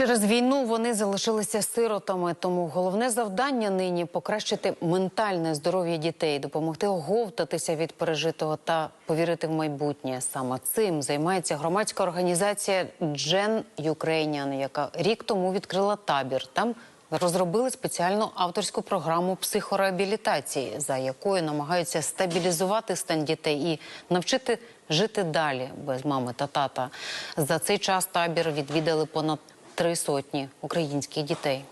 Через війну вони залишилися сиротами, тому головне завдання нині покращити ментальне здоров'я дітей, допомогти оговтатися від пережитого та повірити в майбутнє. Саме цим займається громадська організація Джен Ukrainian, яка рік тому відкрила табір. Там розробили спеціальну авторську програму психореабілітації, за якою намагаються стабілізувати стан дітей і навчити жити далі без мами та тата. За цей час табір відвідали понад три сотні українських дітей.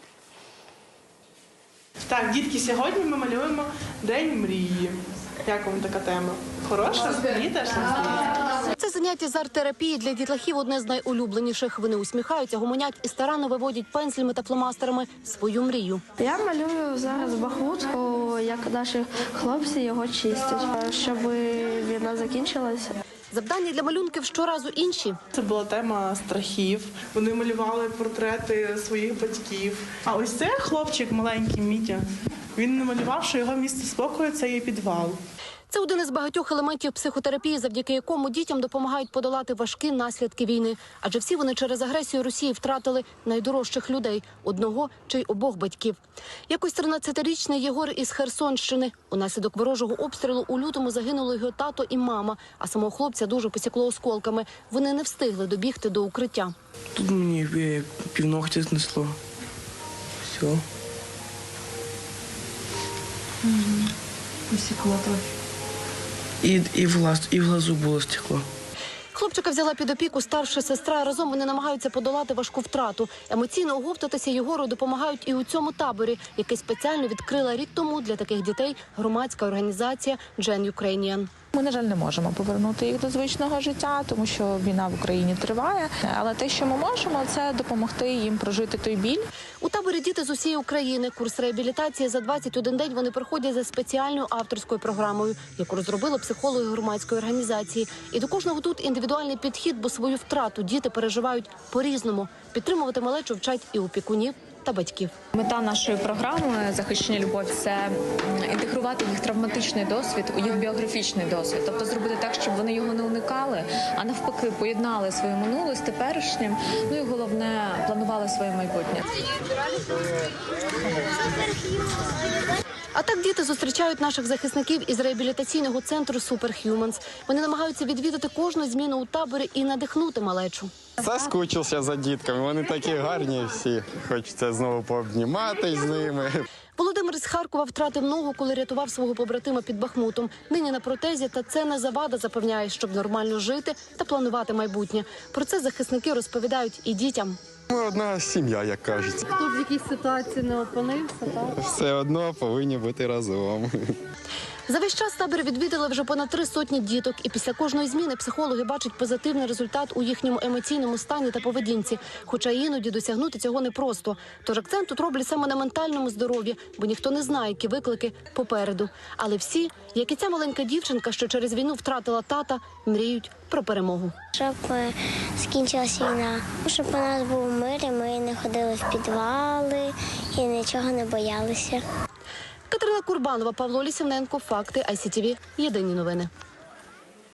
Так, дітки, сьогодні ми малюємо День мрії. Як вам така тема? Хороша? Мені теж здається. Це заняття з арт-терапії для дітлахів одне з найулюбленіших. Вони усміхаються, гомонять і старанно виводять пензлями та фломастерами свою мрію. Я малюю зараз Бахмут, о, як наші хлопці його чистять, щоб війна закінчилася. Завдання для малюнків щоразу інші. Це була тема страхів. Вони малювали портрети своїх батьків. А ось це хлопчик маленький Мітя. Він намалював, що його місце спокою це є підвал. Це один із багатьох елементів психотерапії, завдяки якому дітям допомагають подолати важкі наслідки війни. Адже всі вони через агресію Росії втратили найдорожчих людей одного чи й обох батьків. Якось 13-річний Єгор із Херсонщини. Унаслідок ворожого обстрілу у лютому загинули його тато і мама. А самого хлопця дуже посікло осколками. Вони не встигли добігти до укриття. Тут мені е, півногтя знесло. Все. І, і, в глаз, і в глазу було стекло. Хлопчика взяла під опіку старша сестра. Разом вони намагаються подолати важку втрату. Емоційно оговтатися Єгору допомагають і у цьому таборі, який спеціально відкрила рік тому для таких дітей громадська організація Джен Ukrainian. Ми, на жаль, не можемо повернути їх до звичного життя, тому що війна в Україні триває. Але те, що ми можемо, це допомогти їм прожити той біль. У таборі діти з усієї України. Курс реабілітації за 21 день вони проходять за спеціальною авторською програмою, яку розробили психологи громадської організації. І до кожного тут індивідуальний підхід, бо свою втрату діти переживають по-різному. Підтримувати малечу вчать і опікунів та батьків. Мета нашої програми захищення любов це інтегрувати їх травматичний досвід у їх біографічний досвід, тобто зробити так, щоб вони його не уникали, а навпаки, поєднали своє минуле з теперішнім. Ну і головне планували своє майбутнє. А так діти зустрічають наших захисників із реабілітаційного центру Superhumans. Вони намагаються відвідати кожну зміну у таборі і надихнути малечу. Заскучився за дітками. Вони такі гарні всі. Хочеться знову пообніматись з ними. Володимир з Харкова втратив ногу, коли рятував свого побратима під Бахмутом. Нині на протезі, та це не завада запевняє, щоб нормально жити та планувати майбутнє. Про це захисники розповідають і дітям. Ми одна сім'я, як кажуть. Хто в якійсь ситуації не опинився, так? Все одно повинні бути разом. За весь час табір відвідали вже понад три сотні діток, і після кожної зміни психологи бачать позитивний результат у їхньому емоційному стані та поведінці. Хоча іноді досягнути цього непросто. Тож акцент тут роблять саме на ментальному здоров'ї, бо ніхто не знає, які виклики попереду. Але всі, як і ця маленька дівчинка, що через війну втратила тата, мріють про перемогу. щоб е, скінчилася війна, щоб у нас був мир, і ми не ходили в підвали і нічого не боялися. Катерина Курбанова, Павло Лісівненко, факти ICTV. Єдині новини.